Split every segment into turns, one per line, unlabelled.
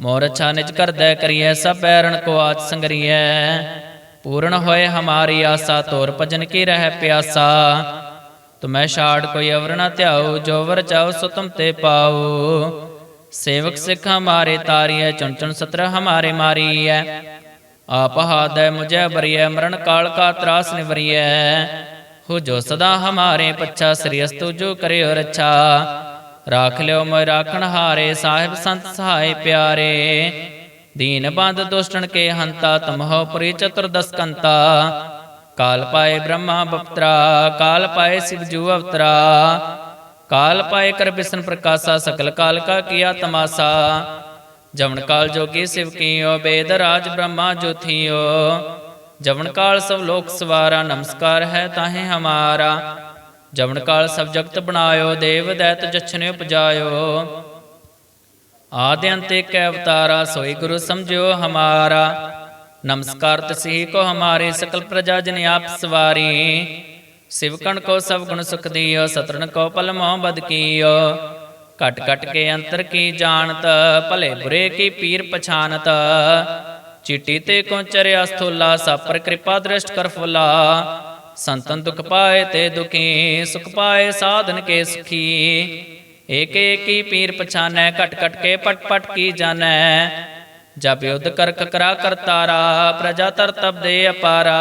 ਮੋਰ ਅੱਛਾ ਨਿਜ ਕਰਦੈ ਕਰੀਐ, ਸਭ ਬੈਰਣ ਕੋ ਆਚ ਸੰਗਰੀਐ। ਪੂਰਨ ਹੋਏ ਹਮਾਰੀ ਆਸਾ, ਤੋਰ ਭਜਨ ਕੀ ਰਹਿ ਪਿਆਸਾ। ਤੁਮੈ ਛਾੜ ਕੋਈ ਅਵਰ ਨ ਧਿਆਉ, ਜੋ ਵਰ ਚਾਉ ਸੋ ਤੁਮ ਤੇ ਪਾਉ। ਸੇਵਕ ਸਿਖ ਹਮਾਰੇ ਤਾਰੀਐ, ਚੁਣ ਚੁਣ ਸਤਰ ਹਮਾਰੇ ਮਾਰੀਐ। ਆਪ ਹਾਦੈ ਮੁਝੈ ਬਰੀਐ, ਮਰਨ ਕਾਲ ਕਾ ਤਰਾਸ ਨਿਵਰੀਐ। ਹੋ ਜੋ ਸਦਾ ਹਮਾਰੇ ਪੱਛਾ, ਸ੍ਰੀ ਅਸਤੁ ਜੋ ਕਰਿਓ ਰੱਛਾ। ਰਾਖ ਲਿਓ ਮੈਂ ਰਾਖਣ ਹਾਰੇ ਸਾਹਿਬ ਸੰਤ ਸਹਾਇ ਪਿਆਰੇ ਦੀਨ ਬੰਦ ਦੁਸ਼ਟਨ ਕੇ ਹੰਤਾ ਤਮਹੁ ਪੁਰੀ ਚਤੁਰਦਸ ਕੰਤਾ ਕਾਲ ਪਾਏ ਬ੍ਰਹਮਾ ਬਪਤਰਾ ਕਾਲ ਪਾਏ ਸਿਵ ਜੂ ਅਵਤਰਾ ਕਾਲ ਪਾਏ ਕਰ ਬਿਸ਼ਨ ਪ੍ਰਕਾਸ਼ਾ ਸਕਲ ਕਾਲ ਕਾ ਕੀਆ ਤਮਾਸਾ ਜਵਨ ਕਾਲ ਜੋਗੀ ਸਿਵ ਕੀਓ ਬੇਦ ਰਾਜ ਬ੍ਰਹਮਾ ਜੋਥੀਓ ਜਵਨ ਕਾਲ ਸਭ ਲੋਕ ਸਵਾਰਾ ਨਮਸਕਾਰ ਹੈ ਤਾਹੇ ਹਮਾਰਾ ਜਵਨ ਕਾਲ ਸਭ ਜਗਤ ਬਣਾਇਓ, ਦੇਵ ਦੈਤ ਜਛਨੇ ਉਪਜਾਇਓ। ਆਦਿ ਅੰਤ ਇੱਕ ਅਵਤਾਰਾ, ਸੋਈ ਗੁਰੂ ਸਮਝਿਓ ਹਮਾਰਾ। ਨਮਸਕਾਰ ਤਸੀ ਕੋ ਹਮਾਰੇ, ਸਕਲ ਪ੍ਰਜਾ ਜਨ ਆਪ ਸਵਾਰੀ। ਸਿਵਕਣ ਕੋ ਸਭ ਗੁਣ ਸੁਖ ਦਿਓ ਸਤਰਨ ਕੋ ਪਲ ਮੋਹ ਬਦ ਕੀਓ। ਕਟ ਕਟ ਕੇ ਅੰਤਰ ਕੀ ਜਾਣਤ, ਭਲੇ ਬੁਰੇ ਕੀ ਪੀਰ ਪਛਾਨਤ। ਚਿੱਟੀ ਤੇ ਕੋ ਚਰਿਆ ਸਥੂਲਾ, ਸਾਪਰ ਕਿਰਪਾ ਦ੍ਰਿਸ਼ਟ ਕਰ ਫੁਲਾ। ਸੰਤਨ ਦੁਖ ਪਾਏ ਤੇ ਦੁਖੀ, ਸੁਖ ਪਾਏ ਸਾਧਨ ਕੇ ਸੁਖੀ। ਏਕ ਏਕੀ ਪੀਰ ਪਛਾਨੈ ਕਟ ਘਟ ਕੇ ਪਟ ਪਟ ਕੀ ਜਾਣੈ। ਜਬ ਯੁਧ ਕਰ ਕਕਰਾ ਕਰਤਾਰਾ ਪ੍ਰਜਾ ਤਰ ਤਬ ਦੇ ਅਪਾਰਾ।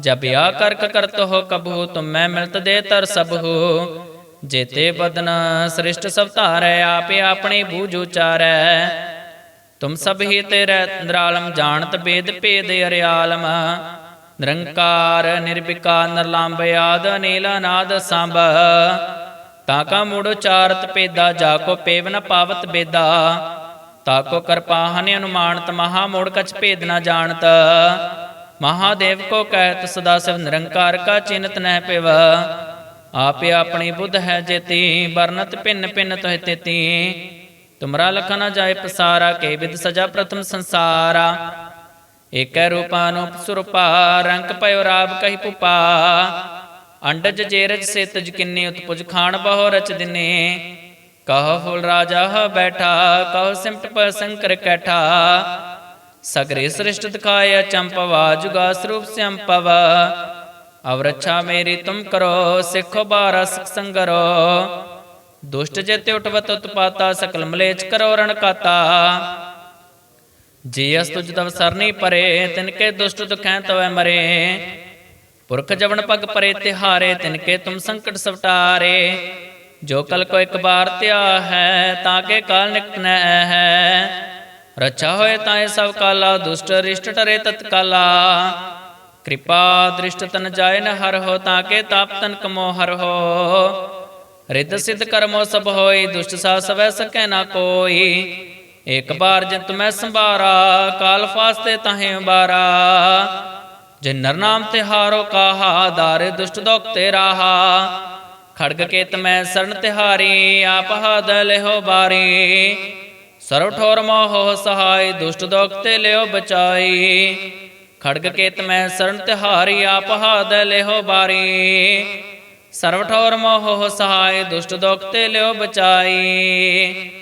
ਜਬ ਆ ਕਰਕ ਕਰਤ ਹੋ ਕਬੂ ਤੁਮੈ ਮਿਲਤ ਦੇ ਤਰ ਸਭੂ। ਜੇਤੇ ਬਦਨ ਸ੍ਰਿਸ਼ਟ ਸਭ ਧਾਰੈ, ਆਪੇ ਆਪਣੇ ਬੂਝ ਉਚਾਰੈ। ਤੁਮ ਸਭ ਹੀ ਤੇਰੇ ਨਿਰਾਲਮ ਜਾਣਤ ਬੇਦ ਭੇਦ ਅਰਿਆਲਮ। ਨਿਰੰਕਾਰ ਨਿਰਵਿਕਾਰ ਨਿਰਲੰਭ ਆਦ ਨੀਲ ਨਾਦ ਸੰਭ। ਤਾ ਕਾ ਮੂੜ ਉਚਾਰਤ ਪੇਦਾ ਜਾ ਕੋ ਪੇਵ ਨ ਪਾਵਤ ਬੇਦਾ। ਤਾ ਕੋ ਕਰਪਾਹਨ ਅਨੁਮਾਨਤ, ਮਹਾ ਮੂੜ ਕਛ ਭੇਦ ਨ ਜਾਣਤ। ਮਹਾਦੇਵ ਕੋ ਕਹਿਤ, ਸਦਾ ਸਿਵ ਨਿਰੰਕਾਰ ਕਾ ਚਿੰਤ ਨਹਿ ਪਿਵ। ਆਪੇ ਆਪਣੀ ਬੁੱਧ ਹੈ ਜੇਤੀ, ਵਰਨਤ ਭਿੰਨ ਭਿੰਨ ਤੋਹਿ ਤੇਤੀ। ਤੁਮਰਾ ਲਖ ਨ ਜਾਏ ਪਸਾਰਾ, ਕੇ ਵਿਦ ਸਜਾ ਪ੍ਰਥਮ ਸੰਸਾਰਾ। ਏਕੈ ਰੂਪਾਨੂਪ ਸੁਰਪਾ ਰੰਗ ਪਇਓ ਰਾਬ ਕਹੀ ਪੁਪਾ। ਅੰਡਜ ਜੇਰਜ ਸੇਤਜ ਕਿੰਨੀ, ਉਤਪੁਜ ਖਾਣ ਬਹੁ ਰਚ ਦਿਨੇ। ਕਹ ਫੁਲ ਰਾਜਾ ਬੈਠਾ, ਕਹ ਸਿਮਟ ਪ ਸੰਕਰ ਕੈਠਾ। ਸਗਰੇ ਸ੍ਰਿਸ਼ਟ ਦਿਖਾਇਆ ਚੰਪਵਾ ਜੁਗਾ ਸਰੂਪ ਸੰਪਵ ਅਵ ਮੇਰੀ ਤੁਮ ਕਰੋ, ਸਿੱਖੋ ਬਾਰਾ ਸੰਗਰੋ। ਦੁਸ਼ਟ ਜੇ ਤੇ ਉਠਵਤ ਉਤਪਾਤਾ, ਸਕਲ ਮਲੇਚ ਕਰੋ ਰਣ ਕਾਤਾ। ਜੀ ਅਸ ਤੁਜ ਤਵ ਸਰਨੀ ਪਰੇ ਤਿਨ ਕੇ ਦੁਸ਼ਟ ਦੁਖੈ ਤਵੈ ਮਰੇ। ਪੁਰਖ ਜਵਨ ਪਗ ਪਰੇ, ਤਿਹਾਰੇ ਤਿਨ ਕੇ ਤੁਮ ਸੰਕਟ ਸਵਟਾਰੇ। ਜੋ ਕਲ ਕੋ ਇੱਕ ਬਾਰ ਧਿਆ ਹੈ, ਤਾਂ ਕੇ ਕਾਲ ਨਿਕਟ ਹੈ। ਰਚਾ ਹੋਏ ਤਾਂ ਸਭ ਕਾਲਾ, ਦੁਸ਼ਟ ਰਿਸ਼ਟ ਟਰੇ ਤਤਕਾਲਾ ਕਿਰਪਾ ਦ੍ਰਿਸ਼ਟ ਤਨ ਜਾਏ ਨ ਹਰ ਹੋ, ਤਾਂ ਕੇ ਤਾਪ ਤਨ ਕਮੋ ਹਰ ਹੋ। ਰਿੱਧ ਸਿੱਧ ਕਰਮੋ ਸਭ ਹੋਈ, ਦੁਸ਼ਟ ਸਾ ਸਵੈ ਸਕੈ ਨਾ ਕੋਈ। ਇਕ ਬਾਰ ਜਿਤ ਮੈਂ ਸੰਭਾਰਾ, ਕਾਲ ਫਾਸਤੇ ਤਹੇ ਬਾਰਾ ਜੇ ਨਰ ਨਾਮ ਤੇ ਹਾਰੋ ਕਾਹਾ, ਦਾਰੇ ਦੁਸ਼ਟ ਦੁਖ ਤੇ ਰਾਹਾ। ਖੜਗ ਕੇਤ ਮੈਂ ਸਰਨ ਤਿਹਾਰੀ, ਆਪ ਹਦ ਹੋ ਬਾਰੀ। ਸਰਵ ਠੋਰ ਮੋਹ ਸਹਾਈ, ਦੁਸ਼ਟ ਦੋਖ ਤੇ ਲਿਓ ਬਚਾਈ। ਖੜਗ ਕੇਤ ਮੈਂ ਸਰਨ ਤਿਹਾਰੀ, ਆਪ ਹਦ ਹੋ ਬਾਰੀ। ਸਰਵ ਠੋਰ ਮੋਹ ਸਹਾਈ, ਦੁਸ਼ਟ ਦੁਖ ਤੇ ਲਿਓ ਬਚਾਈ।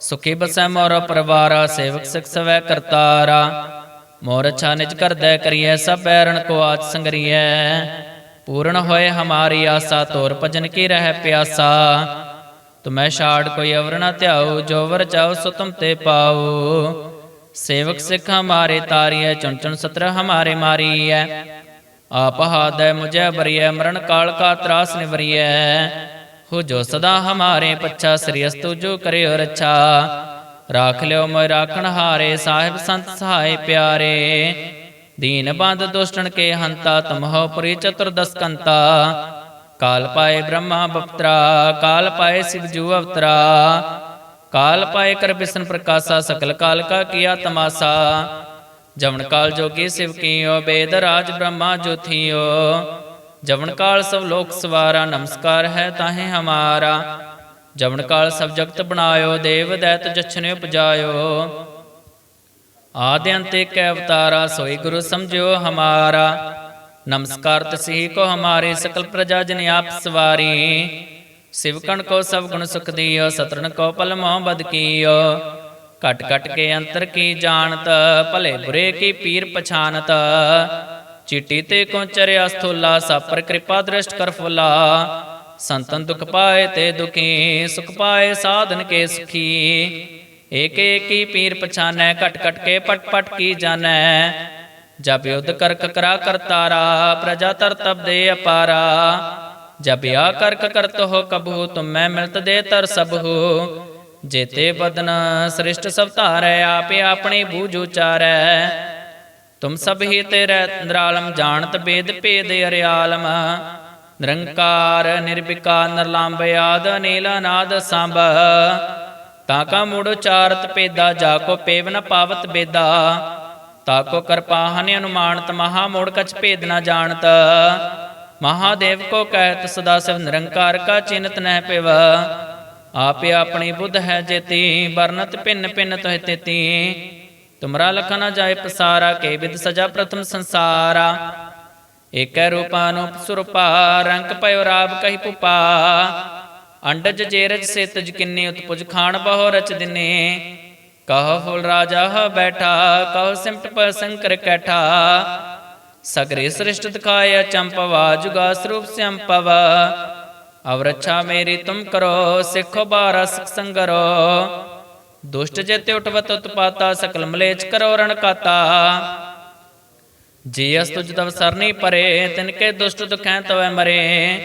ਸੁਖੀ ਬਸੈ ਮੋਰ ਪਰਵਾਰਾ, ਸੇਵਕ ਸਿਖ ਸਵੈ ਕਰਤਾਰਾ। ਮੋਰ ਛਾਨਿਜ ਕਰਦੈ ਕਰੀਐ, ਸਭ ਬੈਰਣ ਕੋ ਆਚ ਸੰਗਰੀਐ। ਪੂਰਨ ਹੋਏ ਹਮਾਰੀ ਆਸਾ, ਤੋਰ ਭਜਨ ਕੀ ਰਹਿ ਪਿਆਸਾ। ਤੁਮੈ ਛਾੜ ਕੋਈ ਅਵਰ ਨਾ ਧਿਆਉ, ਜੋ ਵਰ ਚਾਉ ਸੋ ਤੁਮ ਤੇ ਪਾਉ। ਸੇਵਕ ਸਿਖ ਹਮਾਰੇ ਤਾਰੀਐ, ਚੁਣ ਚੁਣ ਸਤਰ ਹਮਾਰੇ ਮਾਰੀਐ। ਆਪ ਹਾਦੈ ਮੁਝੈ ਬਰੀਐ, ਮਰਨ ਕਾਲ ਕਾ ਤਰਾਸ ਨਿਵਰੀਐ। ਹੋ ਜੋ ਸਦਾ ਹਮਾਰੇ ਪੱਛਾ ਸ੍ਰੀਅਸ ਜੋ ਕਰਿਓ ਰੱਛਾ। ਰਾਖ ਲਿਓ ਮੈਂ ਰਾਖਣ ਹਾਰੇ, ਸਾਹਿਬ ਸੰਤ ਸਹਾਈ ਪਿਆਰੇ। ਦੀਨ ਬੰਦ ਦੁਸ਼ਟਣ ਕੇ ਹੰਤਾ ਤਮਹੋ ਪਰੀ ਚਤੁਰਦਸਕੰਤਾ ਕਾਲ ਪਾਏ ਬ੍ਰਹਮਾ ਬਪਤਰਾ, ਕਾਲ ਪਾਏ ਸਿਵ ਜੂ ਅਵਤਰਾ। ਕਾਲ ਪਾਏ ਕਰ ਬਿਸਨ ਪ੍ਰਕਾਸ਼ਾ, ਸਕਲ ਕਾਲ ਕਾ ਕੀਆ ਤਮਾਸਾ। ਜਮਨ ਕਾਲ ਜੋਗੀ ਸਿਵ ਕੀਓ, ਬੇਦ ਰਾਜ ਬ੍ਰਹਮਾ ਜੋਥੀਓ जवन काल सब लोक सवारा नमस्कार है ताहे हमारा जवन काल सब जगत बनायो देव दैत जछने उपजायो आदि अंत एक अवतारा सोई गुरु समझो हमारा नमस्कार तसी को हमारे सकल प्रजा जन आप सवारी शिवकण को सब गुण सुख दियो सतरन को पल मोह बद कियो कट कट के अंतर की जानत भले बुरे की पीर पछानत ਚਿੱਟੀ ਤੇ ਕੋ ਚਰਿਆ ਸਥੋਲਾ ਸਾਪਰ ਕਿਰਪਾ ਦ੍ਰਿਸ਼ਟ ਕਰ ਫੁਲਾ। ਸੰਤਨ ਦੁਖ ਪਾਏ ਤੇ ਦੁਖੀ, ਸੁਖ ਪਾਏ ਸਾਧਨ ਕੇ ਸੁਖੀ। ਏਕ ਏਕੀ ਪੀਰ ਪਛਾਨੈ, ਘਟ ਘਟ ਕੇ ਪਟ ਪਟ ਕੀ ਜਾਣੈ। ਜਬ ਯੁਧ ਕਰ ਕਕਰਾ ਕਰਤਾਰਾ ਪ੍ਰਜਾ ਤਰ ਤਬ ਦੇ ਅਪਾਰਾ। ਜਬ ਆ ਕਰਕ ਕਰਤ ਹੋ ਕਬੂ, ਤੁਮੈ ਮਿਲਤ ਦੇ ਤਰ ਸਭੂ ਜੇਤੇ ਬਦਨਾ ਸ੍ਰਿਸ਼ਟ ਸਭ ਧਾਰੈ, ਆਪੇ ਆਪਣੀ ਬੂਝੂ ਉਚਾਰੈ। ਤੁਮ ਸਭ ਹਿਤ ਨਿਰਾਲਮ ਜਾਣਤ ਬੇਦ ਭੇਦ ਅਰਿਆਲਮ। ਨਿਰੰਕਾਰ ਨਿਰਵਿਕਾਰ ਨਿਰਲੰਭ ਆਦ, ਅਨੇਲ, ਅਨਾਦ, ਸੰਭ। ਤਾ ਕਾ ਮੂੜ ਚਾਰਤ ਪੇਦਾ ਜਾ ਕੋ ਪੇਵ ਨ ਪਾਵਤ ਬੇਦਾ। ਤਾ ਕੋ ਕਰਪਾਹਨ ਅਨੁਮਾਨਤ, ਮਹਾ ਮੂੜ ਕਛ ਭੇਦ ਨ ਜਾਣਤ। ਮਹਾਦੇਵ ਕੋ ਕਹਿਤ, ਸਦਾ ਸਿਵ ਨਿਰੰਕਾਰ ਕਾ ਚਿੰਤ ਨਹਿ ਪਿਵ। ਆਪੇ ਆਪਣੀ ਬੁੱਧ ਹੈ ਜੇਤੀ, ਵਰਨਤ ਭਿੰਨ ਭਿੰਨ ਤੋਹਿ ਤੇਤੀ। ਤੁਮਰਾ ਲਖਾ ਨਾ ਜਾਏ ਪਸਾਰਾ, ਕੇ ਬਿਦ ਸਜਾ ਪ੍ਰਥਮ ਸੰਸਾਰਾ। ਏਕੈ ਰੂਪਾਨੂਪ ਸੁਰਪਾ, ਰੰਗ ਪਇਓ ਰਾਬ ਕਹੀ ਪੁਪਾ। ਅੰਡਜ ਜੇਰਜ ਸੇ ਤਜ ਕਿੰਨੇ, ਉਤਪੁਜ ਖਾਣ ਬਹੁ ਰਚ ਦਿਨੇ। ਕਹ ਫੁਲ ਰਾਜਾ ਹ ਬੈਠਾ, ਕਹ ਸਿਮਟ ਪਰ ਸੰਕਰ ਕੈਠਾ। ਸਗਰੇ ਸ੍ਰਿਸ਼ਟ ਦਿਖਾਇਆ ਚੰਪਵਾ ਜੁਗਾ ਸਰੂਪ ਸੰਪਵ ਅਵਰਛਾ ਮੇਰੀ ਤੁਮ ਕਰੋ, ਸਿੱਖੋ ਬਾਰਾ ਸਿਖ ਸੰਗਰੋ। ਦੁਸ਼ਟ ਚੇਤੇ ਉਠਵਤ ਉਤਪਾਤਾ, ਸਕਲ ਮਲੇਚ ਕਰੋ ਰਣ ਕਾਤਾ ਜੇ ਅਸ ਤੁਜ ਤਵ ਸਰਨੀ ਪਰੇ, ਤਿਨ ਕੇ ਦੁਸ਼ਟ ਦੁਖੈ ਤਵੈ ਮਰੇ।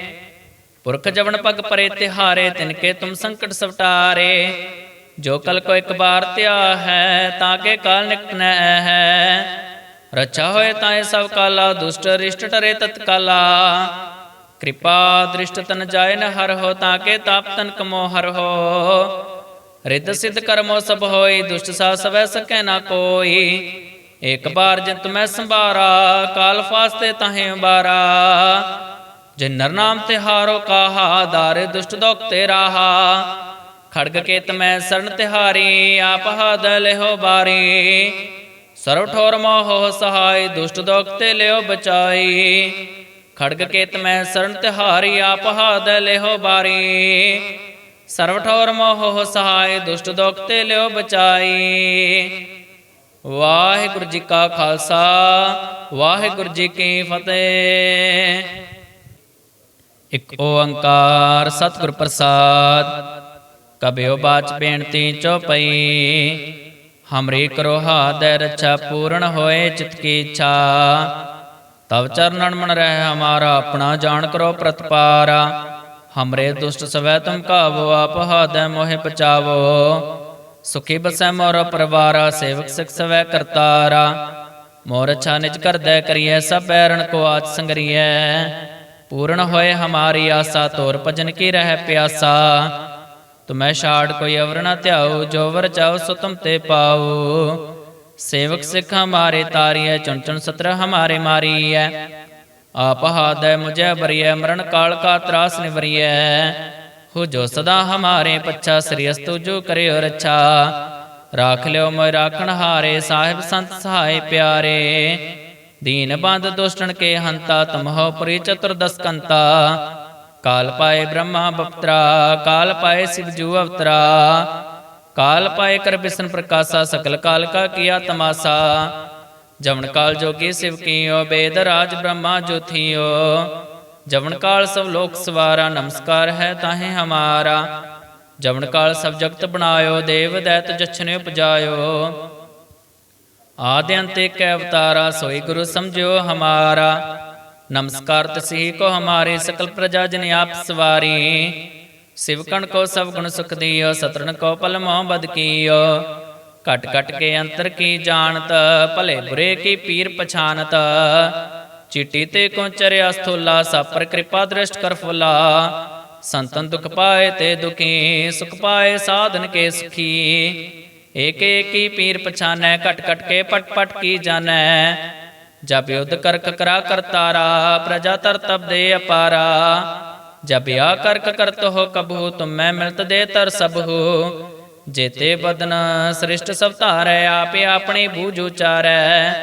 ਪੁਰਖ ਜਵਨ ਪਗ ਪਰੇ ਤਿਹਾਰੇ, ਤਿਨ ਕੇ ਤੁਮ ਸੰਕਟ ਸਵਟਾਰੇ। ਜੋ ਕਲ ਕੋ ਇੱਕ ਬਾਰ ਧਿਆ ਹੈ, ਤਾਂ ਕੇ ਕਾਲ ਨਿਕਨੈ ਹੈ। ਰਚਾ ਹੋਏ ਤਾਂ ਸਭ ਕਾਲਾ, ਦੁਸ਼ਟ ਰਿਸ਼ਟ ਟਰੇ ਤਤਕਾਲਾ ਕਿਰਪਾ ਦ੍ਰਿਸ਼ਟ ਤਨ ਜਾਏ ਨ ਹਰ ਹੋ, ਤਾਂ ਕੇ ਤਾਪ ਤਨ ਕਮੋ ਹੋ। ਰਿੱਧ ਸਿੱਧ ਕਰਮੋ ਸਭ ਹੋਈ ਦੁਸ਼ਟ ਸਾ ਸਵੈ ਸਕੈ ਨਾ ਕੋਈ। ਇਕ ਬਾਰ ਜਿਤ ਮੈਂ ਸੰਭਾਰਾ, ਕਾਲ ਫਾਸਤੇ ਤਾਹੇ ਬਾਰਾ ਜੇ ਨਰ ਨਾਮ ਤੇ ਹਾਰੋ ਕਾਹਾ, ਦਾਰੇ ਦੁਸ਼ਟ ਦੋਖ ਤੇ ਰਾਹਾ। ਖੜਗ ਕੇਤ ਮੈਂ ਸਰਨ ਤਿਹਾਰੀ, ਆਪ ਹਦ ਲਿਹੋ ਬਾਰੀ। ਸਰਵ ਠੋਰ ਮੋਹ ਸਹਾਈ, ਦੁਸ਼ਟ ਦੋਖ ਤੇ ਲਿਓ ਬਚਾਈ। ਖੜਗ ਕੇਤ ਮੈਂ ਸਰਨ ਤਿਹਾਰੀ, ਆਪ ਹਾਦਲ ਲਿਓ ਬਾਰੀ। ਸਰਵ ਠੋਰ ਮੋਹ ਸਹਾਇ ਦੁਸ਼ਟ ਦੋਖ ਤੇ ਲਿਓ ਬਚਾਈ। ਵਾਹਿਗੁਰੂ ਜੀ ਕਾ ਖਾਲਸਾ, ਵਾਹਿਗੁਰੂ ਜੀ ਕੀ ਫਤਿਹ। ਇਕ ਓੰਕਾਰ ਸਤਿਗੁਰ ਪ੍ਰਸਾਦ, ਕਬਿਓ ਬਾਚ ਬੇਨਤੀ ਚੋਪਈ ਹਮਰੇ ਕਰੋ ਹਾਦੈ ਰੱਛਾ ਪੂਰਨ ਹੋਏ ਚਿਤ ਕੀ ਇੱਛਾ। ਤਵ ਚਰਨਨ ਮਨ ਰਹਿ ਹਮਾਰਾ, ਆਪਣਾ ਜਾਣ ਕਰੋ ਪ੍ਰਤਪਾਰਾ। ਹਮਰੇ ਦੁਸ਼ਟ ਸਵੈ ਤੁਮ ਕਾਵੋ ਆਪ ਹਾਦੈ ਮੋਹਿ ਬਚਾਵੋ ਸੁਖੀ ਬਸੈ ਮੋਰ ਪਰਵਾਰਾ ਸੇਵਕ ਸਿਖ ਸਵੈ ਕਰਤਾਰਾ ਮੋਰ ਅੱਛਾ ਨਿਜ ਕਰਦੈ ਕਰੀਐ ਸਭ ਬੈਰਣ ਕੋ ਆਜ ਸੰਗਰੀਐ ਪੂਰਨ ਹੋਏ ਹਮਾਰੀ ਆਸਾ ਤੋਰ ਭਜਨ ਕੀ ਰਹਿ ਪਿਆਸਾ ਤੁਮੈ ਛਾੜ ਕੋਈ ਅਵਰ ਨ ਧਿਆਉ ਜੋ ਵਰ ਚਾਉ ਸੋ ਤੁਮ ਤੇ ਪਾਉ ਸੇਵਕ ਸਿਖ ਹਮਾਰੇ ਤਾਰੀਐ ਚੁਣ ਚੁਣ ਸਤਰ ਹਮਾਰੇ ਮਾਰੀਐ ਆਪ ਹਾਦੈ ਮੁਝੈ ਬਰੀਐ ਮਰਨ ਕਾਲ ਕਾ ਤਰਾਸ ਨਿਵਰੀਐ। ਹੋ ਜੋ ਸਦਾ ਹਮਾਰੇ ਪੱਛਾ ਸ੍ਰੀਅਸਤੁ ਜੋ ਕਰਿਓ ਰੱਛਾ। ਰਾਖ ਲਿਓ ਮੋਇ ਰਾਖਣ ਹਾਰੇ, ਸਾਹਿਬ ਸੰਤ ਸਹਾਈ ਪਿਆਰੇ। ਦੀਨ ਬੰਦ ਦੁਸ਼ਟਣ ਕੇ ਹੰਤਾ ਤਮਹੋ ਪਰੀ ਚਤੁਰਦਸਕੰਤਾ ਕਾਲ ਪਾਏ ਬ੍ਰਹਮਾ ਬਪਤਰਾ, ਕਾਲ ਪਾਏ ਸਿਵ ਜੂ ਅਵਤਰਾ। ਕਾਲ ਪਾਏ ਕਰ ਬਿਸਨ ਪ੍ਰਕਾਸ਼ਾ, ਸਕਲ ਕਾਲ ਕਾ ਕੀਆ ਤਮਾਸਾ। ਜਵਨ ਕਾਲ ਜੋਗੀ ਸਿਵ ਕੀਓ ਬੇਦ ਰਾਜ ਬ੍ਰਹਮਾ ਜੋਥਿਓ। ਜਵਨ ਕਾਲ ਸਭ ਲੋਕ ਸਵਾਰਾ, ਨਮਸਕਾਰ ਹੈ ਤਾਹੇ ਹਮਾਰਾ। ਜਵਨ ਕਾਲ ਸਭ ਜਗਤ ਬਣਾਇਓ, ਦੇਵ ਦੈਤ ਜਛਨੇ ਉਪਜਾਇਓ। ਆਦਿ ਅੰਤੇ ਕੈ ਅਵਤਾਰਾ, ਸੋਈ ਗੁਰੂ ਸਮਝਿਓ ਹਮਾਰਾ। ਨਮਸਕਾਰ ਤਸੀ ਕੋ ਹਮਾਰੇ, ਸਕਲ ਪ੍ਰਜਾ ਜਨ ਆਪ ਸਵਾਰੀ। ਸਿਵਕਣ ਕੋ ਸਭ ਗੁਣ ਸੁਖ ਦਿਓ ਸਤਰਨ ਕੋ ਪਲ ਮੋਹ ਬਦ ਕੀਓ। ਘਟ ਕਟ ਕੇ ਅੰਤਰ ਕੀ ਜਾਣਤ? ਭਲੇ ਬੁਰੇ ਕੀ ਪੀਰ ਪਛਾਨਤ? ਚਿੱਟੀ ਤੇ ਕੋ ਚਰਿਆ ਸਾਪਰ ਕਿਰਪਾ ਦ੍ਰਿਸ਼ਟ ਕਰ ਫੁਲਾ। ਸੰਤਨ ਦੁਖ ਪਾਏ ਤੇ ਦੁਖੀ, ਸੁਖ ਪਾਏ ਸਾਧਨ ਕੇ ਸੁਖੀ। ਏਕ ਏਕੀ ਪੀਰ ਪਛਾਨੈ, ਘਟ ਘਟ ਕੇ ਪਟ ਪਟ ਕੀ ਜਾਣੈ? ਜਬ ਯੁਧ ਕਰ ਕਕਰਾ ਕਰਤਾਰਾ ਪ੍ਰਜਾ ਤਰ ਤਬ ਦੇ ਅਪਾਰਾ। ਜਬ ਆ ਕਰਕ ਕਰਤ ਹੋ ਕਬੂ, ਤੁਮ ਮੈਂ ਮਿਲਤ ਦੇ ਤਰ ਸਭੂ ਜੇਤੇ ਬਦਨ ਸ੍ਰਿਸ਼ਟ ਸਭ ਧਾਰੈ, ਆਪੇ ਆਪਣੇ ਬੂਝ ਉਚਾਰੈ।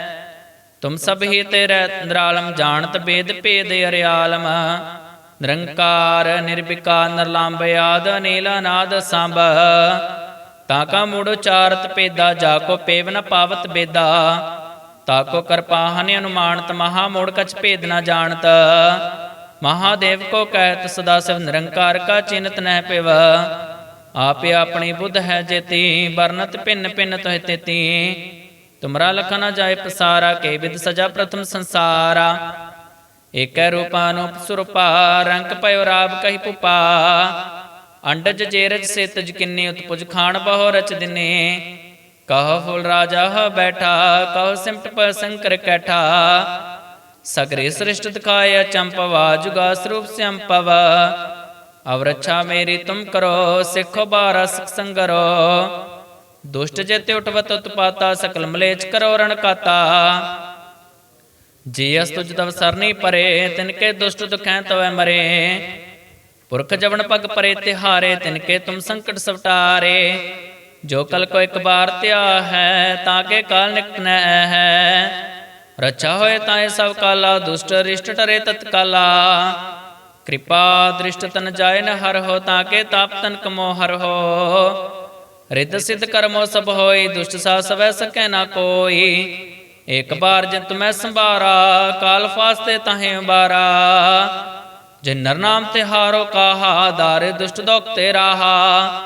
ਤੁਮ ਸਭ ਹੀ ਤੇਰੇ ਨਿਰਾਲਮ ਜਾਣਤ ਬੇਦ ਭੇਦ ਅਰਿਆਲਮ। ਨਿਰੰਕਾਰ, ਨਿਰਵਿਕਾਰ ਨਿਰਲੰਭ ਆਦ ਨੀਲ ਨਾਦ ਸੰਭ। ਤਾ ਕਾ ਮੂੜ ਉਚਾਰਤ ਪੇਦਾ ਜਾ ਕੋ ਪੇਵ ਨ ਪਾਵਤ ਬੇਦਾ। ਤਾ ਕੋ ਕਰਪਾਹਨ ਅਨੁਮਾਨਤ, ਮਹਾ ਮੋੜ ਕਛ ਭੇਦ ਨ ਜਾਣਤ। ਮਹਾਦੇਵ ਕੋ ਕਹਿਤ, ਸਦਾ ਸਿਵ ਨਿਰੰਕਾਰ ਕਾ ਚਿੰਤ ਨਹਿ ਪਿਵ। ਆਪੇ ਆਪਣੀ ਬੁੱਧ ਹੈ ਜੇਤੀ ਵਰਨਤ ਭਿੰਨ ਭਿੰਨ ਤੋਹਿ ਤੇਤੀ ਤੁਮਰਾ ਲਖ ਨ ਜਾਏ ਪਸਾਰਾ, ਕੇ ਵਿਦ ਸਜਾ ਪ੍ਰਥਮ ਸੰਸਾਰਾ। ਏਕੈ ਰੂਪਾਨੂਪ ਸੁਰਪਾ, ਰੰਗ ਪਇਓ ਰਾਬ ਕਹੀ ਪੁਪਾ। ਅੰਡਜ ਜੇਰਜ ਸੇਤਜ ਕਿੰਨੇ, ਉਤਪੁਜ ਖਾਣ ਬਹੁ ਰਚ ਦਿਨੇ। ਕਹ ਫੁਲ ਰਾਜਾ ਹ ਬੈਠਾ, ਕਹ ਸਿਮਟ ਪ ਸੰਕਰ ਕੈਠਾ। ਸਗਰੇ ਸ੍ਰਿਸ਼ਟ ਦਿਖਾਇਆ ਚੰਪਵਾ ਜੁਗਾ ਸਰੂਪ ਸੰਪਵ ਅਵ ਰੱਛਾ ਮੇਰੀ ਤੁਮ ਕਰੋ ਸਿੱਖੋ ਬਾਰਾ ਸੰਗਰੋ ਦੁਸ਼ਟ ਜੇਤੇ ਉਠਵਤ ਉਤਪਾਤਾ ਸਕਲ ਮਲੇਚ ਕਰੋ ਰਣਕਾਤਾ ਜੀ ਅਸ ਤੁਜ ਤਵ ਸਰਨੀ ਪਰੇ ਤਿਨ ਕੇ ਦੁਸ਼ਟ ਦੁਖੈ ਤਵੈ ਮਰੇ ਪੁਰਖ ਜਵਨ ਪਗ ਪਰੇ ਤਿਹਾਰੇ ਤਿਨ ਕੇ ਤੁਮ ਸੰਕਟ ਸਵਟਾਰੇ ਜੋ ਕਲ ਕੋ ਇੱਕ ਬਾਰ ਧਿਆ ਹੈ ਤਾਂ ਕੇ ਕਾਲ ਨਿਕਟਨੈ ਹੈ ਰੱਛਾ ਹੋਏ ਤਾਂ ਤਾਏ ਸਭ ਕਾਲਾ ਦੁਸ਼ਟ ਰਿਸ਼ਟ ਟਰੇ ਤਤਕਾਲਾ ਕਿਰਪਾ ਦ੍ਰਿਸ਼ਟ ਤਨ ਜਾਏ ਨ ਹਰ ਹੋ ਤਾਂ ਕੇ ਤਾਪ ਤਨ ਕਮੋ ਹਰ ਹੋ। ਰਿੱਧ ਸਿੱਧ ਕਰਮੋ ਸਭ ਹੋਈ, ਦੁਸ਼ਟ ਸਾ ਸਵੈ ਸਕੈ ਨਾ ਕੋਈ। ਇੱਕ ਬਾਰ ਜਿੰਤ ਮੈਂ ਸੰਭਾਰਾ, ਕਾਲ ਫਾਸਤੇ ਤਾਹੇ ਬਾਰਾ ਜੇ ਨਰ ਨਾਮ ਤੇ ਹਾਰੋ ਕਾਹਾ, ਦਾਰੇ ਦੁਸ਼ਟ ਦੋਖ ਤੇ ਰਾਹਾ।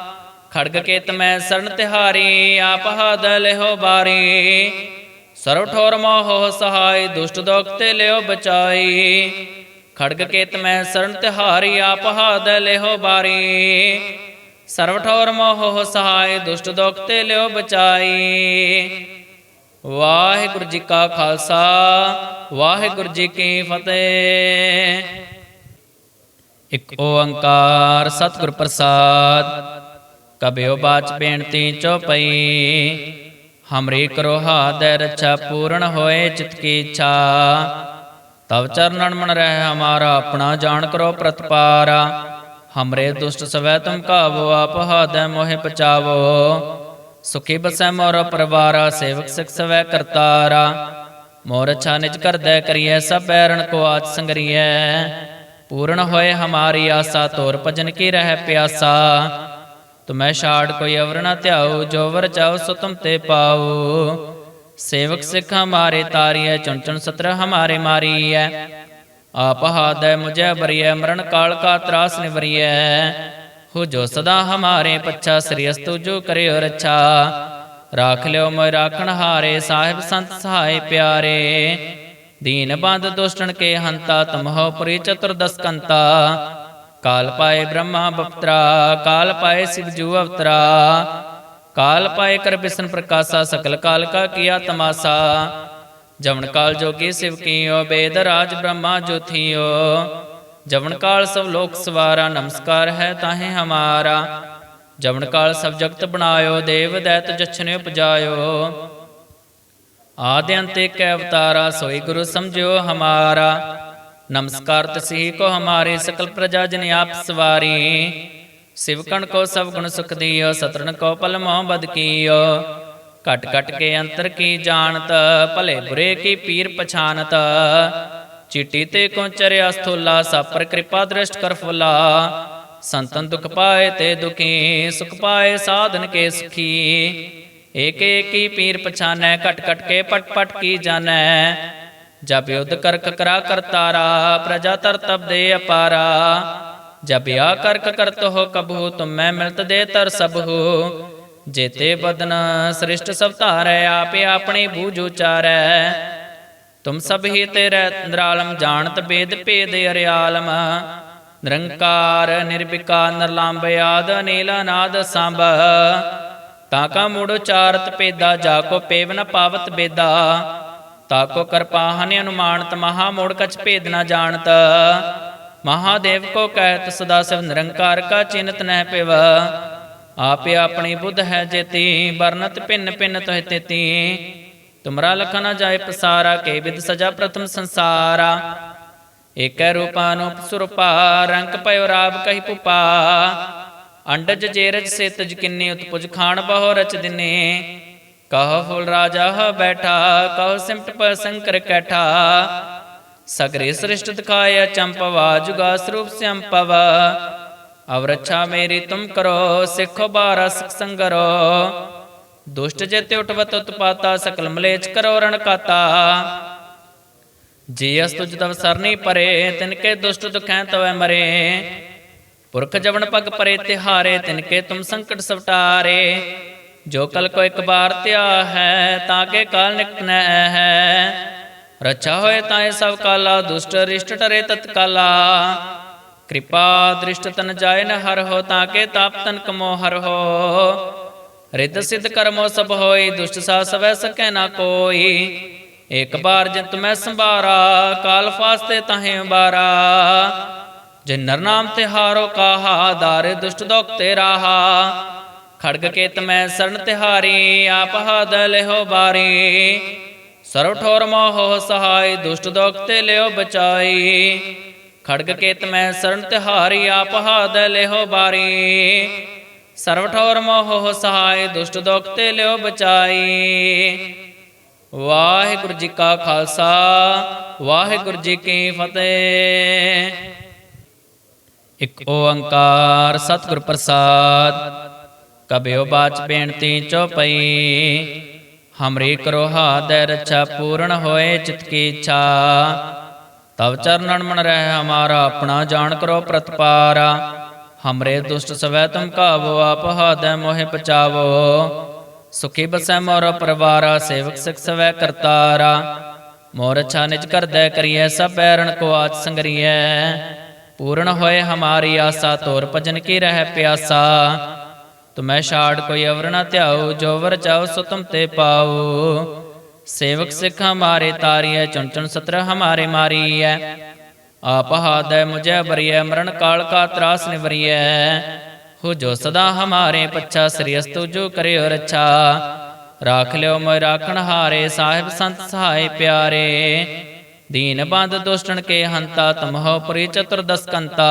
ਖੜਗ ਕੇਤ ਮੈਂ ਸਰਨ ਤਿਹਾਰੀ, ਆਪ ਹਦ ਲਿਹੋ ਬਾਰੀ। ਸਰਵ ਠੋਰ ਮੋਹ ਸਹਾਈ, ਦੁਸ਼ਟ ਦੋਖ ਤੇ ਲਿਓ ਬਚਾਈ। ਖੜਗ ਕੇਤ ਮੈਂ ਸਰਨ ਤਿਹਾਰੀ ਆਪ ਹਦ ਲਿਹੋ ਬਾਰੀ। ਸਰਵ ਠੋਰ ਮੋਹ ਸਹਾਈ ਦੁਸ਼ਟ ਦੋਖ ਤੇ ਲਿਓ ਬਚਾਈ। ਵਾਹਿਗੁਰੂ ਜੀ ਕਾ ਖਾਲਸਾ, ਵਾਹਿਗੁਰੂ ਜੀ ਕੀ ਫਤਿਹ। ਇਕ ਓੰਕਾਰ ਸਤਿਗੁਰ ਪ੍ਰਸਾਦ, ਕਬਿਓ ਬਾਚ ਬੇਨਤੀ ਚਉਪਈ ਹਮਰੀ ਕਰੋ ਹਾਦੈ ਰੱਛਾ, ਪੂਰਨ ਹੋਏ ਚਿਤ ਕੀ ਇੱਛਾ। ਤਵ ਚਰਨਨ ਮਨ ਰਹਿ ਹਮਾਰਾ, ਆਪਣਾ ਜਾਣ ਕਰੋ ਪ੍ਰਤਪਾਰਾ। ਹਮਰੇ ਦੁਸ਼ਟ ਸਵੈ ਤੁਮ ਕਾਵੋ ਆਪ ਹਾਦੈ ਮੋਹਿ ਬਚਾਵੋ ਸੁਖੀ ਬਸੈ ਮੋਰ ਪਰਵਾਰਾ, ਸੇਵਕ ਸਿਖ ਸਵੈ ਕਰਤਾਰਾ। ਮੋਰ ਛਾ ਨਿਜ ਕਰਦੈ ਕਰੀਐ, ਸਭ ਬੈਰਣ ਕੋ ਆਜ ਸੰਗਰੀਐ। ਪੂਰਨ ਹੋਏ ਹਮਾਰੀ ਆਸਾ, ਤੋਰ ਭਜਨ ਕੀ ਰਹਿ ਪਿਆਸਾ। ਤੁਮੈ ਛਾੜ ਕੋਈ ਅਵਰ ਨ ਧਿਆਉ, ਜੋ ਵਰ ਚਾਉ ਸੋ ਤੁਮ ਤੇ ਪਾਉ। ਸੇਵਕ ਸਿੱਖ ਹਮਾਰੇ ਤਾਰੀਐ ਚੁਣ ਚੁਣ ਸਤਰ ਹਮਾਰੇ ਮਾਰੀਐ। ਆਪ ਹਾਦੈ ਮੁਝੈ ਬਰੀਐ, ਮਰਨ ਕਾਲ ਕਾ ਤਰਾਸ ਨਿਵਰੀਐ। ਹੋ ਜੋ ਸਦਾ ਹਮਾਰੇ ਪੱਛਾ, ਸ੍ਰੀ ਅਸਤੁ ਜੋ ਕਰਿਓ ਰੱਛਾ। ਰਾਖ ਲਿਓ ਮੋਇ ਰਾਖਣ ਹਾਰੇ, ਸਾਹਿਬ ਸੰਤ ਸਹਾਇ ਪਿਆਰੇ। ਦੀਨ ਬੰਦ ਦੁਸ਼ਟਣ ਕੇ ਹੰਤਾ ਤਮਹੁ ਪੁਰੀ ਚਤੁਰਦਸ ਕੰਤਾ ਕਾਲ ਪਾਏ ਬ੍ਰਹਮਾ ਬਪਤਰਾ, ਕਾਲ ਪਾਏ ਸਿਵ ਜੂ ਅਵਤਰਾ। ਕਾਲ ਪਾਏ ਕਰ ਬਿਸ਼ਨ ਪ੍ਰਕਾਸ਼ਾ ਸਕਲ ਕਾਲ ਕਾ ਕੀਆ ਤਮਾਸਾ। ਜਵਨ ਕਾਲ ਜੋਗੀ ਸਿਵ ਕੀਓ, ਬੇਦ ਰਾਜ ਬ੍ਰਹਮਾ ਜੋਥੀਓ ਜਵਨ ਕਾਲ ਸਭ ਲੋਕ ਸਵਾਰਾ, ਨਮਸਕਾਰ ਹੈ ਤਾਹੇ ਹਮਾਰਾ। ਜਵਨ ਕਾਲ ਸਭ ਜਗਤ ਬਣਾਇਓ, ਦੇਵ ਦੈਤ ਜਛਨੇ ਉਪਜਾਇਓ। ਆਦਿ ਅੰਤ ਕੈ ਅਵਤਾਰਾ, ਸੋਈ ਗੁਰੂ ਸਮਝਿਓ ਹਮਾਰਾ। ਨਮਸਕਾਰ ਤਸੀ ਕੋ ਹਮਾਰੇ, ਸਕਲ ਪ੍ਰਜਾ ਜਨ ਆਪ ਸਵਾਰੀ। ਸਿਵਕਣ ਕੋ ਸਭ ਗੁਣ ਸੁਖ ਦਿਓ ਸਤਰਨ ਕੋ ਪਲ ਮੋਹ ਬਦ ਕੀਓ। ਕਟ ਕਟ ਕੇ ਅੰਤਰ ਕੀ ਜਾਣਤ, ਭਲੇ ਬੁਰੇ ਕੀ ਪੀਰ ਪਛਾਨਤ। ਚਿੱਟੀ ਤੇ ਕੋ ਚਰਿਆ ਸਥੂਲਾ, ਸਾਪਰ ਕਿਰਪਾ ਦ੍ਰਿਸ਼ਟ ਕਰ ਫੁਲਾ। ਸੰਤਨ ਦੁਖ ਪਾਏ ਤੇ ਦੁਖੀ, ਸੁਖ ਪਾਏ ਸਾਧਨ ਕੇ ਸੁਖੀ। ਏਕ ਏਕੀ ਪੀਰ ਪਛਾਨੈ, ਘਟ ਘਟ ਕੇ ਪਟ ਪਟ ਕੀ ਜਾਣੈ। ਜਬ ਯੁਧ ਕਰ ਕਕਰਾ ਕਰਤਾਰਾ ਪ੍ਰਜਾ ਤਰ ਤਬ ਦੇ ਅਪਾਰਾ। ਜਬ ਆ ਕਰਕ ਕਰਤ ਹੋ ਕਬਹੂ, ਤੁਮ ਮੈਂ ਮਿਲਤ ਦੇ ਤਰ ਸਭੂ ਜੇਤੇ ਬਦਨ ਸ੍ਰਿਸ਼ਟ ਸਭ ਧਾਰੈ, ਆਪੇ ਆਪਣੇ ਬੂਝ ਉਚਾਰੈ। ਤੁਮ ਸਭ ਹੀ ਤੇਰੇ ਨਿਰਾਲਮ, ਜਾਣਤ ਬੇਦ ਭੇਦ ਅਰਿਆਲਮ। ਨਿਰੰਕਾਰ, ਨਿਰਵਿਕਾਰ ਨਿਰਲੰਭ ਆਦ ਨੀਲ ਨਾਦ ਸੰਭ। ਤਾ ਕਾ ਮੂੜ ਉਚਾਰਤ ਪੇਦਾ ਜਾ ਕੋ ਪੇਵ ਨ ਪਾਵਤ ਬੇਦਾ। ਤਾ ਕੋ ਕਰਪਾਹਨ ਅਨੁਮਾਨਤ, ਮਹਾ ਮੋੜ ਕਛ ਭੇਦ ਨ ਜਾਣਤ। ਮਹਾਦੇਵ ਕੋ ਕਹਿਤ ਸਦਾ ਸਿਵ ਨਿਰੰਕਾਰ ਕਾ ਚਿੰਤ ਨਹਿ ਪਿਵ। ਆਪੇ ਆਪਣੀ ਬੁੱਧ ਹੈ ਜੇਤੀ, ਵਰਨਤ ਭਿੰਨ ਭਿੰਨ ਤੋਹਿ ਤੇਤੀ। ਤੁਮਰਾ ਲਖ ਨ ਜਾਏ ਪਸਾਰਾ, ਕੇ ਵਿਦ ਸਜਾ ਪ੍ਰਥਮ ਸੰਸਾਰਾ। ਏਕੈ ਰੂਪਾਨੂਪ ਸੁਰਪਾ, ਰੰਗ ਪਇਓ ਰਾਵ ਕਹੀ ਪੁਪਾ। ਅੰਡਜ ਜੇਰਜ ਸੇ ਤਜ ਕਿੰਨੇ, ਉਤਪੁਜ ਖਾਣ ਬਹੁ ਰਚ ਦਿਨੇ। ਕਹ ਫੁਲ ਰਾਜਾ ਬੈਠਾ, ਕਹ ਸਿਮਟ ਪ ਸੰਕਰ ਕੈਠਾ। ਸਗਰੇ ਸ੍ਰਿਸ਼ਟ ਦਿਖਾਇਆ ਚੰਪਵਾ, ਜੁਗਾ ਸਰੂਪ ਸੰਪਵ ਅਵ ਰੱਛਾ ਮੇਰੀ ਤੁਮ ਕਰੋ, ਸਿੱਖੋ ਬਾਰਾ ਸਿਖ ਸੰਗਰੋ। ਦੁਸ਼ਟ ਜੇਤੇ ਉਠਵਤ ਉਤਪਾਤਾ, ਸਕਲ ਮਲੇਚ ਕਰੋ ਰਣ ਕਾਤਾ। ਜੀ ਅਸ ਤੁਜ ਤਵ ਸਰਨੀ ਪਰੇ, ਤਿਨ ਕੇ ਦੁਸ਼ਟ ਦੁਖੈ ਤਵੈ ਮਰੇ। ਪੁਰਖ ਜਵਨ ਪਗ ਪਰੇ ਤਿਹਾਰੇ, ਤਿਨ ਕੇ ਤੁਮ ਸੰਕਟ ਸਵਟਾਰੇ। ਜੋ ਕਲ ਕੋ ਇੱਕ ਬਾਰ ਤਿਆ ਹੈ, ਤਾਂ ਕੇ ਕਾਲ ਨਿਕਨੈ ਹੈ। ਰਚਾ ਹੋਏ ਤਾਏ ਸਭ ਕਾਲਾ, ਦੁਸ਼ਟ ਰਿਸ਼ਟ ਟਰੇ ਤਤਕਾਲਾ। ਕਿਰਪਾ ਦ੍ਰਿਸ਼ਟ ਤਨ ਜਾਏ ਨ ਹਰ ਹੋ, ਤਾਂ ਕੇ ਤਾਪ ਤਨ ਕਮੋ ਹਰ ਹੋ। ਰਿੱਧ ਸਿੱਧ ਕਰਮੋ ਸਭ ਹੋਈ, ਦੁਸ਼ਟ ਸਾ ਸਵੈ ਸਕੈ ਨਾ ਕੋਈ। ਇੱਕ ਬਾਰ ਜਿਤ ਮੈਂ ਸੰਭਾਰਾ, ਕਾਲ ਫਾਸਤੇ ਤਾਹੇ ਬਾਰਾ ਜੇ ਨਰ ਨਾਮ ਤੇ ਹਾਰੋ ਕਾਹਾ, ਦਾਰੇ ਦੁਸ਼ਟ ਦੋਖ ਤੇ ਰਾਹਾ। ਖੜਗ ਕੇਤ ਮੈਂ ਸਰਨ ਤਿਹਾਰੀ, ਆਪ ਹਦ ਲਿਹੋ ਬਾਰੀ। ਸਰਵ ਠੋਰ ਮੋਹ ਸਹਾਈ ਦੁਸ਼ਟ ਦੋਖ ਤੇ ਲਿਓ ਬਚਾਈ। ਖੜਗ ਕੇਤ ਮੈਂ ਸਰਨ ਤਿਹਾਰੀ ਆਪ ਹਦ ਲਿਹੋ ਬਾਰੀ। ਸਰਵ ਠੋਰ ਮੋਹ ਸਹਾਈ ਦੁਸ਼ਟ ਦੋਖ ਤੇ ਲਿਓ ਬਚਾਈ। ਵਾਹਿਗੁਰੂ ਜੀ ਕਾ ਖਾਲਸਾ, ਵਾਹਿਗੁਰੂ ਜੀ ਕੀ ਫਤਿਹ। ਇਕ ਓੰਕਾਰ ਸਤਿਗੁਰ ਪ੍ਰਸਾਦ, ਕਬਿਓ ਬਾਚ ਬੇਨਤੀ ਚਉਪਈ ਹਮਰੀ ਕਰੋ ਹਾਦੈ ਰੱਛਾ ਪੂਰਨ ਹੋਏ ਚਿਤ ਕੀ ਇੱਛਾ ਤਵ ਚਰਨਨ ਮਨ ਰਹਿ ਹਮਾਰਾ ਆਪਣਾ ਜਾਣ ਕਰੋ ਪ੍ਰਤਪਾਰਾ ਹਮਰੇ ਦੁਸ਼ਟ ਸਵੈ ਤੁਮ ਕਾਵੋ ਆਪ ਹਾਦੈ ਮੋਹਿ ਬਚਾਵੋ ਸੁਖੀ ਬਸੈ ਮੋਰ ਪਰਵਾਰਾ ਸੇਵਕ ਸਿਖ ਸਵੈ ਕਰਤਾਰਾ ਮੋਰ ਅੱਛਾ ਨਿਜ ਕਰਦੈ ਕਰੀਐ ਸਭ ਬੈਰਣ ਕੋ ਆਜ ਸੰਗਰੀਐ ਪੂਰਨ ਹੋਏ ਹਮਾਰੀ ਆਸਾ ਤੋਰ ਭਜਨ ਕੀ ਰਹਿ ਪਿਆਸਾ ਤੁਮੈ ਛਾੜ ਕੋਈ ਅਵਰ ਨ ਧਿਆਉ, ਜੋ ਵਰ ਚਾਉ ਸੋ ਤੁਮ ਤੇ ਪਾਉ। ਸੇਵਕ ਸਿਖ ਹਮਾਰੇ ਤਾਰੀਐ, ਚੁਣ ਚੁਣ ਸਤਰ ਹਮਾਰੇ ਮਾਰੀਐ। ਆਪ ਹਾਦੈ ਮੁਝੈ ਬਰੀਐ, ਮਰਨ ਕਾਲ ਕਾ ਤਰਾਸ ਨਿਵਰੀਐ। ਹੋ ਜੋ ਸਦਾ ਹਮਾਰੇ ਪੱਛਾ, ਸ੍ਰੀ ਅਸਤੁ ਜੋ ਕਰਿਓ ਰੱਛਾ ਰਾਖ ਲਿਓ ਮੈਂ ਰਾਖਣ ਹਾਰੇ, ਸਾਹਿਬ ਸੰਤ ਸਹਾਇ ਪਿਆਰੇ। ਦੀਨ ਬੰਦ ਦੁਸ਼ਟਣ ਕੇ ਹੰਤਾ, ਤਮਹੁ ਪਰੀ ਚਤੁਰਦਸ ਕੰਤਾ।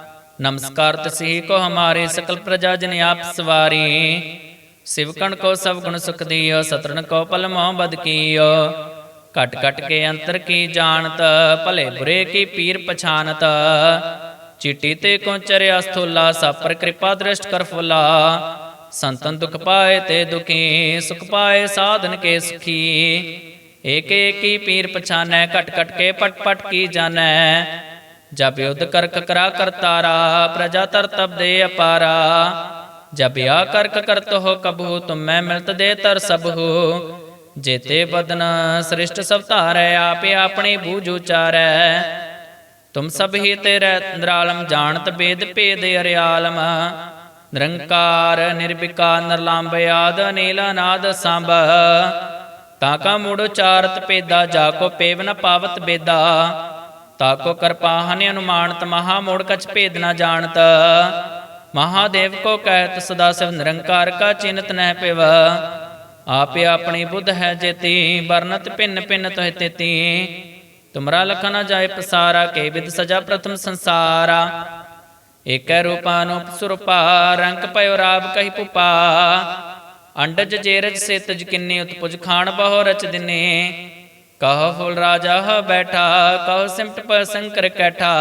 ਨਮਸਕਾਰ ਤਸਹੀ ਕੋ ਹਮਾਰੇ ਸਕਲ ਪ੍ਰਜਾ ਜਨ ਆਪ ਸਵਾਰੀ। ਸਿਵਕਣ ਕੋ ਸਭ ਗੁਣ ਸੁਖ ਦਿਓ ਸਤਰਨ ਕੋ ਪਲ ਮੋਹ ਬਦ ਕੀਓ। ਘਟ ਘਟ ਕੇ ਅੰਤਰ ਕੀ ਜਾਣਤ, ਭਲੇ ਬੁਰੇ ਕੀ ਪੀਰ ਪਛਾਨਤ। ਚਿੱਟੀ ਤੇ ਕੋ ਚਰਿਆ ਸਥੂਲਾ ਸਾਪਰ ਕਿਰਪਾ ਦ੍ਰਿਸ਼ਟ ਕਰ ਫੁਲਾ। ਸੰਤਨ ਦੁਖ ਪਾਏ ਤੇ ਦੁਖੀ, ਸੁਖ ਪਾਏ ਸਾਧਨ ਕੇ ਸੁਖੀ। ਏਕ ਏਕੀ ਪੀਰ ਪਛਾਨੈ, ਘਟ ਘਟ ਕੇ ਪਟ ਪਟ ਕੀ ਜਾਣੈ। ਜਬ ਯੁਧ ਕਰ ਕਕਰਾ ਕਰਤਾਰਾ ਪ੍ਰਜਾ ਤਰ ਤਬ ਦੇ ਅਪਾਰਾ। ਜਬ ਆ ਕਰਕ ਕਰਤ ਹੋ ਕਬਹੂ ਤੁਮੈ ਮਿਲਤ ਦੇ ਤਰ ਸਭੂ ਜੇਤੇ ਬਦਨ ਸ੍ਰਿਸ਼ਟ ਸਭ ਧਾਰੈ, ਆਪੇ ਆਪਣੀ ਬੂਝ ਉਚਾਰੈ। ਤੁਮ ਸਭ ਹੀ ਤੇਰੇ ਨਿਰਾਲਮ, ਜਾਣਤ ਬੇਦ ਭੇਦ ਅਰਿਆਲਮ। ਨਿਰੰਕਾਰ, ਨਿਰਭਿਕਾ ਨਿਰਲੰਭ ਆਦ ਨੀਲ ਨਾਦ ਸੰਭ। ਤਾ ਕਾ ਮੂੜ ਉਚਾਰਤ ਪੇਦਾ ਜਾ ਕੋ ਪੇਵ ਨ ਪਾਵਤ ਬੇਦਾ। ਤਾਕੋ ਕਰਪਾਹਨ ਅਨੁਮਾਨਤ, ਮਹਾ ਮੋੜ ਕਛ ਭੇਦ ਨਾ ਜਾਣਤ। ਮਹਾਦੇਵ ਕੋ ਕਹਿਤ, ਸਦਾ ਸਿਵ ਨਿਰੰਕਾਰ ਕਾ ਚਿੰਤ ਨਹਿ ਪਿਵ। ਆਪੇ ਆਪਣੀ ਬੁੱਧ ਹੈ ਜੇਤੀ, ਵਰਨਤ ਭਿੰਨ ਭਿੰਨ ਤੋਹਿ ਤੇਤੀ। ਤੁਮਰਾ ਲਖ ਨ ਜਾਏ ਪਸਾਰਾ, ਕੇ ਵਿਦ ਸਜਾ ਪ੍ਰਥਮ ਸੰਸਾਰਾ। ਏਕੈ ਰੂਪਾਨੂਪ ਸੁਰਪਾ, ਰੰਗ ਪਇਓ ਰਾਵ ਕਹੀ ਪੁਪਾ। ਅੰਡਜ ਜੇਰਜ ਸੇ ਤਜ ਕਿੰਨੇ, ਉਤਪੁਜ ਖਾਣ ਬਹੁ ਰਚ ਦਿਨੇ। ਕਹੋ ਫੁਲ ਰਾਜਾ ਬੈਠਾ, ਕਹੋ ਸਿਮਟ ਪਰ ਸੰਕਰ ਕੈਠਾ।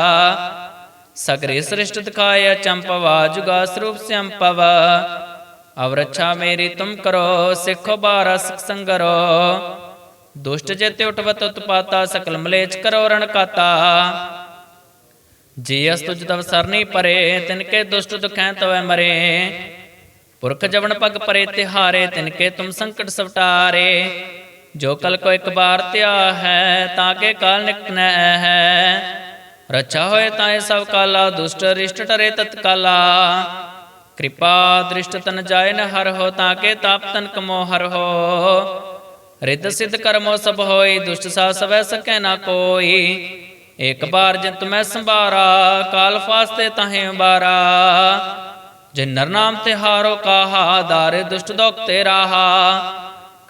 ਸਗਰੇ ਸ੍ਰਿਸ਼ਟ ਦਿਖਾਇਆ ਚੰਪਵਾ, ਜੁਗਾ ਸਰੂਪ ਸੰਪਵ ਅਵ ਰੱਛਾ ਮੇਰੀ ਤੁਮ ਕਰੋ, ਸਿੱਖੋ ਬਾਰਾ ਸੰਗਰੋ। ਦੁਸ਼ਟ ਜੇਤੇ ਉਠਵਤ ਉਤਪਾਤਾ, ਸਕਲ ਮਲੇਚ ਕਰੋ ਰਣ ਕਾਤਾ। ਜੀ ਅਸ ਤੁਜ ਤਵ ਸਰਨੀ ਪਰੇ, ਤਿਨ ਕੇ ਦੁਸ਼ਟ ਦੁਖੈ ਤਵੈ ਮਰੇ। ਪੁਰਖ ਜਵਨ ਪਗ ਪਰੇ ਤਿਹਾਰੇ, ਤਿਨ ਕੇ ਤੁਮ ਸੰਕਟ ਸਵਟਾਰੇ। ਜੋ ਕਲ ਕੋ ਇੱਕ ਬਾਰ ਧਿਆ ਹੈ, ਤਾਂ ਕੇ ਕਾਲ ਨਿਕਨੈ ਹੈ। ਰਚਾ ਹੋਏ ਤਾਂ ਇਹ ਸਭ ਕਾਲਾ, ਦੁਸ਼ਟ ਰਿਸ਼ਟ ਟਰੇ ਤਤਕਾਲਾ ਕਿਰਪਾ ਦ੍ਰਿਸ਼ਟ ਤਨ ਜਾਏ ਹਰ ਹੋ, ਤਾਂ ਕੇ ਤਾਪ ਤਨ ਕਮੋ ਹਰ ਹੋ। ਰਿੱਧ ਸਿੱਧ ਕਰਮੋ ਸਭ ਹੋਈ, ਦੁਸ਼ਟ ਸਾ ਸਵੈ ਸਕੈ ਨਾ ਕੋਈ। ਇੱਕ ਬਾਰ ਜਿਤ ਮੈਂ ਸੰਭਾਰਾ, ਕਾਲ ਫਾਸਤੇ ਤਾਹੇ ਬਾਰਾ ਜੇ ਨਰ ਨਾਮ ਤੇ ਹਾਰੋ ਕਾਹਾ, ਦਾਰੇ ਦੁਸ਼ਟ ਦੋਖ ਤੇ ਰਾਹਾ।